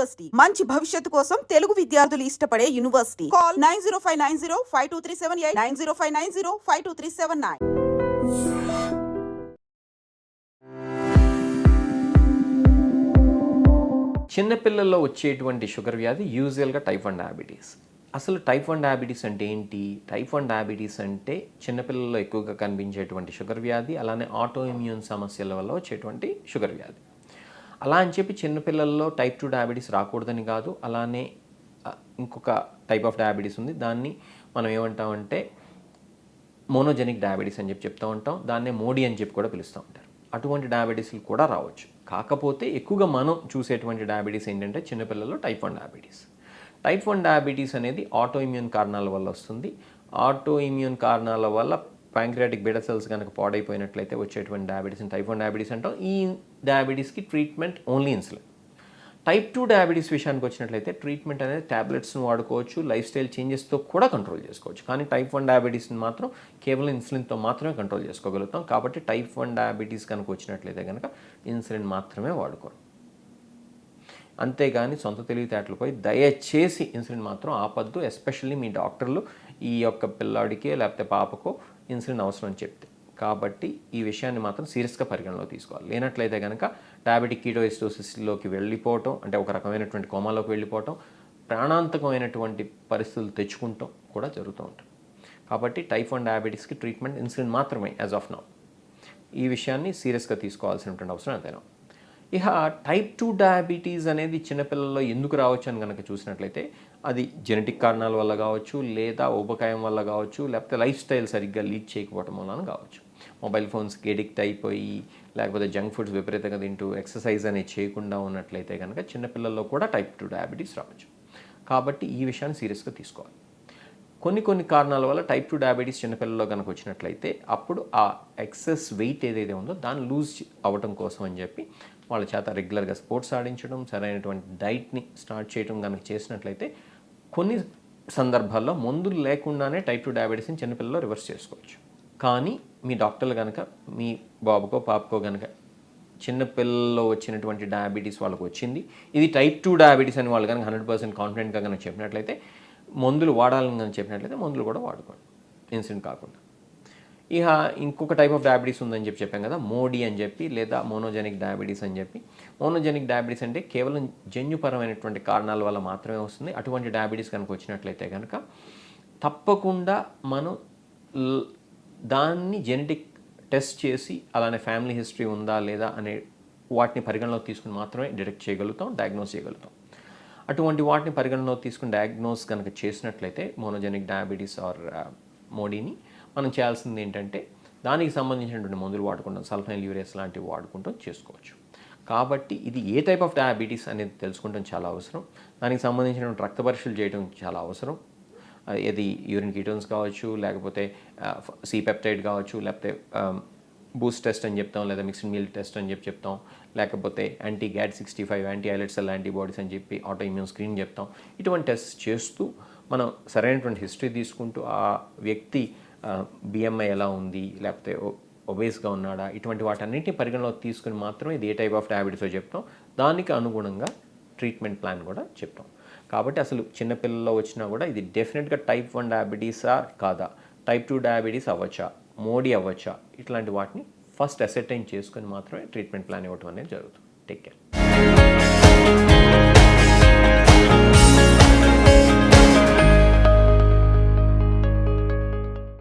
University మంచి భవిష్యత్తు కోసం తెలుగు విద్యార్థులు ఇష్టపడే university call nine zero five nine zero five two three seven eight nine zero five nine zero five two three seven nine. చిన్నపిల్లల్లో వచ్చేటువంటి sugar వ్యాధి యూజువల్గా టైప్ వన్ డయాబెటీస్. అసలు టైప్ వన్ డయాబెటీస్ అంటే ఏంటి? టైప్ వన్ డయాబెటీస్ అంటే చిన్నపిల్లల్లో ఎక్కువగా కనిపించేటువంటి షుగర్ వ్యాధి అలానే ఆటో ఇమ్యూన్ సమస్యల వల్ల వచ్చేటువంటి షుగర్ వ్యాధి. అలా అని చెప్పి చిన్నపిల్లల్లో టైప్ టూ డయాబెటీస్ రాకూడదని కాదు. అలానే ఇంకొక టైప్ ఆఫ్ డయాబెటీస్ ఉంది. దాన్ని మనం ఏమంటామంటే మోనోజెనిక్ డయాబెటీస్ అని చెప్పి చెప్తూ ఉంటాం. దాన్నే మోడీ అని చెప్పి కూడా పిలుస్తూ ఉంటారు. అటువంటి డయాబెటీస్లు కూడా రావచ్చు. కాకపోతే ఎక్కువగా మనం చూసేటువంటి డయాబెటీస్ ఏంటంటే చిన్నపిల్లల్లో type one diabetes type one diabetes అనేది ఆటో ఇమ్యూన్ కారణాల వల్ల వస్తుంది. ఆటో ఇమ్యూన్ కారణాల వల్ల ప్యాంక్రియాటిక్ బీటా సెల్స్ కనుక పాడైపోయినట్లయితే వచ్చేటువంటి డయాబెటీస్ టైప్ వన్ డయాబెటీస్ అంటాం. ఈ డయాబెటీస్కి treatment only insulin type two diabetes విషయానికి వచ్చినట్లయితే ట్రీట్మెంట్ అనేది ట్యాబ్లెట్స్ని వాడుకోవచ్చు లైఫ్ స్టైల్ చేంజెస్తో కూడా కంట్రోల్ చేసుకోవచ్చు. కానీ టైప్ వన్ డయాబెటీస్ని మాత్రం కేవలం ఇన్సులిన్తో మాత్రమే కంట్రోల్ చేసుకోగలుగుతాం. కాబట్టి టైప్ వన్ డయాబెటీస్ కనుక వచ్చినట్లయితే కనుక ఇన్సులిన్ మాత్రమే వాడుకోరు. అంతేగాని సొంత తెలివితేటలపై దయచేసి ఇన్సులిన్ మాత్రం ఆపద్దు. ఎస్పెషల్లీ మీ డాక్టర్లు ఈ యొక్క పిల్లాడికి లేకపోతే పాపకో ఇన్సులిన్ అవసరం అని చెప్తే. కాబట్టి ఈ విషయాన్ని మాత్రం సీరియస్గా పరిగణలో తీసుకోవాలి. లేనట్లయితే కనుక డయాబెటిక్ కీటోయిస్టోసిస్లోకి వెళ్ళిపోవటం అంటే ఒక రకమైనటువంటి కోమాలోకి వెళ్ళిపోవటం ప్రాణాంతకమైనటువంటి పరిస్థితులు తెచ్చుకుంటాం కూడా జరుగుతూ ఉంటుంది. కాబట్టి టైప్ వన్ డయాబెటీస్కి ట్రీట్మెంట్ ఇన్సులిన్ మాత్రమే యాజ్ ఆఫ్ నౌ. ఈ విషయాన్ని సీరియస్గా తీసుకోవాల్సినటువంటి అవసరం అంతేనా ఇక టైప్ టూ డయాబెటీస్ అనేది చిన్నపిల్లల్లో ఎందుకు రావచ్చు అని కనుక చూసినట్లయితే అది జెనెటిక్ కారణాల వల్ల కావచ్చు లేదా ఊబకాయం వల్ల కావచ్చు లేకపోతే లైఫ్ స్టైల్ సరిగ్గా లీడ్ చేయకపోవడం వలన కావచ్చు. మొబైల్ ఫోన్స్కి ఎడిక్ట్ అయిపోయి లేకపోతే జంక్ ఫుడ్స్ విపరీతంగా తింటూ ఎక్సర్సైజ్ అనేది చేయకుండా ఉన్నట్లయితే కనుక చిన్నపిల్లల్లో కూడా టైప్ టూ డయాబెటీస్ రావచ్చు. కాబట్టి ఈ విషయాన్ని సీరియస్గా తీసుకోవాలి. కొన్ని కొన్ని కారణాల వల్ల టైప్ టూ డయాబెటీస్ చిన్నపిల్లల్లో కనుక వచ్చినట్లయితే అప్పుడు ఆ ఎక్సెస్ వెయిట్ ఏదైతే ఉందో దాన్ని లూజ్ అవ్వటం కోసం అని చెప్పి వాళ్ళ చేత రెగ్యులర్గా స్పోర్ట్స్ ఆడించడం సరైనటువంటి డైట్ని స్టార్ట్ చేయడం కనుక చేసినట్లయితే కొన్ని సందర్భాల్లో మందులు లేకుండానే టైప్ టూ డయాబెటీస్ని చిన్నపిల్లలో రివర్స్ చేసుకోవచ్చు. కానీ మీ డాక్టర్లు కనుక మీ బాబుకో పాపకో కనుక చిన్నపిల్లల్లో వచ్చినటువంటి డయాబెటీస్ వాళ్ళకి వచ్చింది. ఇది టైప్ టూ డయాబెటీస్ అని వాళ్ళు కనుక హండ్రెడ్ పర్సెంట్ కాన్ఫిడెంట్గా కనుక చెప్పినట్లయితే మందులు వాడాలని చెప్పినట్లయితే మందులు కూడా వాడుకోండి. ఇన్సిడెంట్ కాకుండా. ఇక ఇంకొక టైప్ ఆఫ్ డయాబెటీస్ ఉందని చెప్పి చెప్పాం కదా మోడీ అని చెప్పి లేదా మోనోజెనిక్ డయాబెటీస్ అని చెప్పి. మోనోజెనిక్ డయాబెటీస్ అంటే కేవలం జన్యుపరమైనటువంటి కారణాల వల్ల మాత్రమే వస్తుంది. అటువంటి డయాబెటీస్ కనుక వచ్చినట్లయితే కనుక తప్పకుండా మనం దాన్ని జెనెటిక్ టెస్ట్ చేసి అలానే ఫ్యామిలీ హిస్టరీ ఉందా లేదా అనే వాటిని పరిగణలోకి తీసుకుని మాత్రమే డిటెక్ట్ చేయగలుగుతాం డయాగ్నోస్ చేయగలుగుతాం. అటువంటి వాటిని పరిగణనలో తీసుకుని డయాగ్నోస్ కనుక చేసినట్లయితే మోనోజెనిక్ డయాబెటీస్ ఆర్ మోడీని మనం చేయాల్సింది ఏంటంటే దానికి సంబంధించినటువంటి మందులు వాడుకుంటాం సల్ఫైన్ యూరియస్ లాంటివి వాడుకుంటాం చేసుకోవచ్చు. కాబట్టి ఇది ఏ టైప్ ఆఫ్ డయాబెటీస్ అనేది తెలుసుకోవడం చాలా అవసరం. దానికి సంబంధించినటువంటి రక్త పరీక్షలు చేయడం చాలా అవసరం. ఇది యూరిన్ కీటోన్స్ కావచ్చు లేకపోతే uh, సి పెప్టైడ్ కావచ్చు లేకపోతే um, బూస్ట్ టెస్ట్ అని చెప్తాం లేదా మిక్స్డ్ మీల్ టెస్ట్ అని చెప్పి చెప్తాం లేకపోతే anti GAD sixty five anti islet cell antibodies అని చెప్పి ఆటో ఇమ్యూన్ స్క్రీన్ చెప్తాం. ఇటువంటి టెస్ట్ చేస్తూ మనం సరైనటువంటి హిస్టరీ తీసుకుంటూ ఆ వ్యక్తి బిఎంఐ ఎలా ఉంది లేకపోతే ఒబేస్గా ఉన్నాడా ఇటువంటి వాటన్నిటిని పరిగణలోకి తీసుకుని మాత్రమే ఇది ఏ టైప్ ఆఫ్ డయాబెటీసో చెప్తాం. దానికి అనుగుణంగా ట్రీట్మెంట్ ప్లాన్ కూడా చెప్తాం. కాబట్టి అసలు చిన్నపిల్లల్లో వచ్చినా కూడా ఇది డెఫినెట్గా టైప్ వన్ డయాబెటీసా కాదా? టైప్ టూ డయాబెటీస్ అవ్వచ్చా? మోడీ అవ్వచ్చా? ఇట్లాంటి వాటిని ఫస్ట్ అసెటైన్ చేసుకొని మాత్రమే ట్రీట్మెంట్ ప్లాన్ ఇవ్వటం అనేది జరుగుతుంది. Take care